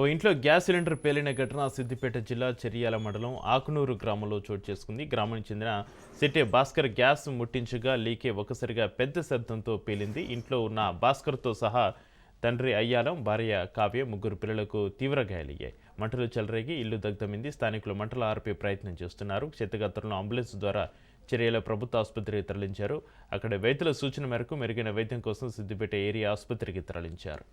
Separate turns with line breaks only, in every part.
ఓ ఇంట్లో gas cylinder పేలిన ఘటన సిద్దిపేట జిల్లా చెరియాల మండలం ఆకునూరు గ్రామంలో చోటు చేసుకుంది. గ్రామానికి చెందిన సిట్టే భాస్కర్ గ్యాస్ ముట్టించగా లీకే ఒకసారిగా పెద్ద శబ్దంతో పేలింది. ఇంట్లో ఉన్న భాస్కర్తో సహా తండ్రి అయ్యాలం భార్య కావ్య ముగ్గురు పిల్లలకు తీవ్ర గాయాలయ్యాయి. మంటలు చెలరేగి ఇల్లు దగ్ధమైంది. స్థానికులు మంటలు ఆర్పే ప్రయత్నం చేస్తున్నారు. క్షతగాత్రులను అంబులెన్స్ ద్వారా చర్యల ప్రభుత్వ ఆసుపత్రికి తరలించారు. అక్కడ వైద్యుల సూచన మేరకు మెరుగైన వైద్యం కోసం సిద్దిపేట ఏరియా ఆసుపత్రికి తరలించారు.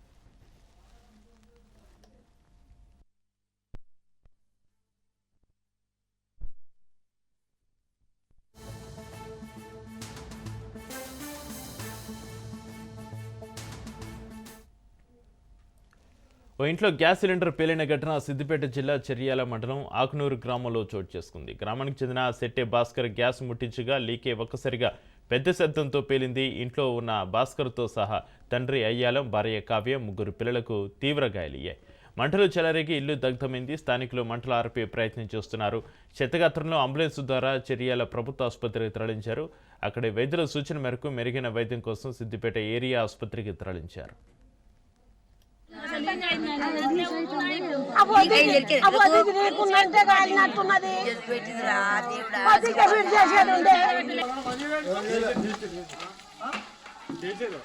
ఓ ఇంట్లో గ్యాస్ సిలిండర్ పేలిన ఘటన సిద్దిపేట జిల్లా చెర్యాల మండలం ఆకునూరు గ్రామంలో చోటు చేసుకుంది. గ్రామానికి చెందిన సెట్టే భాస్కర్ గ్యాస్ ముట్టించగా లీకే ఒక్కసారిగా పెద్ద శబ్దంతో పేలింది. ఇంట్లో ఉన్న భాస్కర్తో సహా తండ్రి అయ్యాలం భార్య కావ్య ముగ్గురు పిల్లలకు తీవ్ర గాయాలయ్యాయి. మంటలు చెలరేగి ఇల్లు దగ్ధమైంది. స్థానికులు మంటలు ఆర్పే ప్రయత్నం చేస్తున్నారు. చెత్తగాత్రంలో అంబులెన్స్ ద్వారా చర్యాల ప్రభుత్వ ఆసుపత్రికి తరలించారు. అక్కడ వైద్యుల సూచన మేరకు మెరుగైన వైద్యం కోసం సిద్దిపేట ఏరియా ఆసుపత్రికి తరలించారు.
చేసేది ఉండే
చేసారు